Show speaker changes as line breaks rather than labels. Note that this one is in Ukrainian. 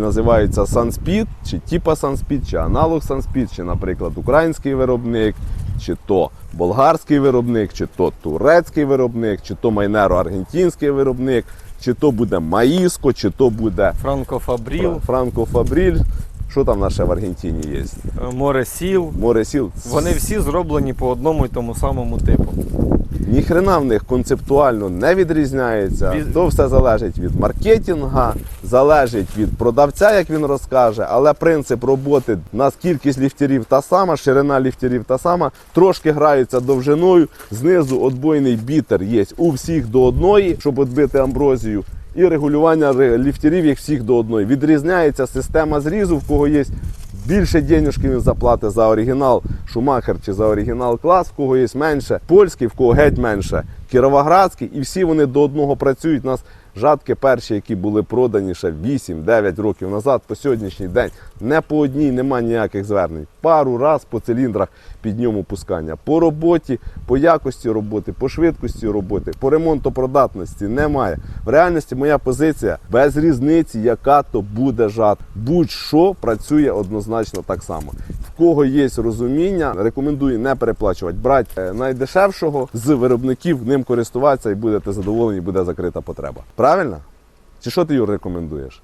Називається Sunspid, чи типа Sunspeed, чи аналог Sunspid, чи, наприклад, український виробник, чи то болгарський виробник, чи то турецький виробник, чи то майнеро аргентинський виробник, чи то буде Маїско, чи то буде
Франко Фабріл,
Франко Фабріль. Що там наше в Аргентині є?
море сіл.
Море сіл.
Вони всі зроблені по одному і тому самому типу.
Ніхрена в них концептуально не відрізняється.
Від-
То все залежить від маркетинга, залежить від продавця, як він розкаже, але принцип роботи, у нас кількість ліфтерів та сама, ширина ліфтерів та сама, трошки граються довжиною. Знизу отбойний бітер є у всіх до одної, щоб відбити амброзію. І регулювання ре- ліфтерів їх всіх до одної. Відрізняється система зрізу, в кого є більше денежки він заплатить за оригінал Шумахер чи за оригінал клас, в кого є менше, польський, в кого геть менше, кіровоградський, і всі вони до одного працюють. У нас жатки перші, які були продані ще 8-9 років назад, по сьогоднішній день не по одній нема ніяких звернень. Пару раз по циліндрах підйому пускання. По роботі, по якості роботи, по швидкості роботи, по ремонтопродатності немає. В реальності моя позиція без різниці, яка то буде жат. Будь-що працює однозначно так само. Кого є розуміння, рекомендую не переплачувати. Брати е, найдешевшого з виробників, ним користуватися і будете задоволені, буде закрита потреба. Правильно? Чи що ти Юр, рекомендуєш?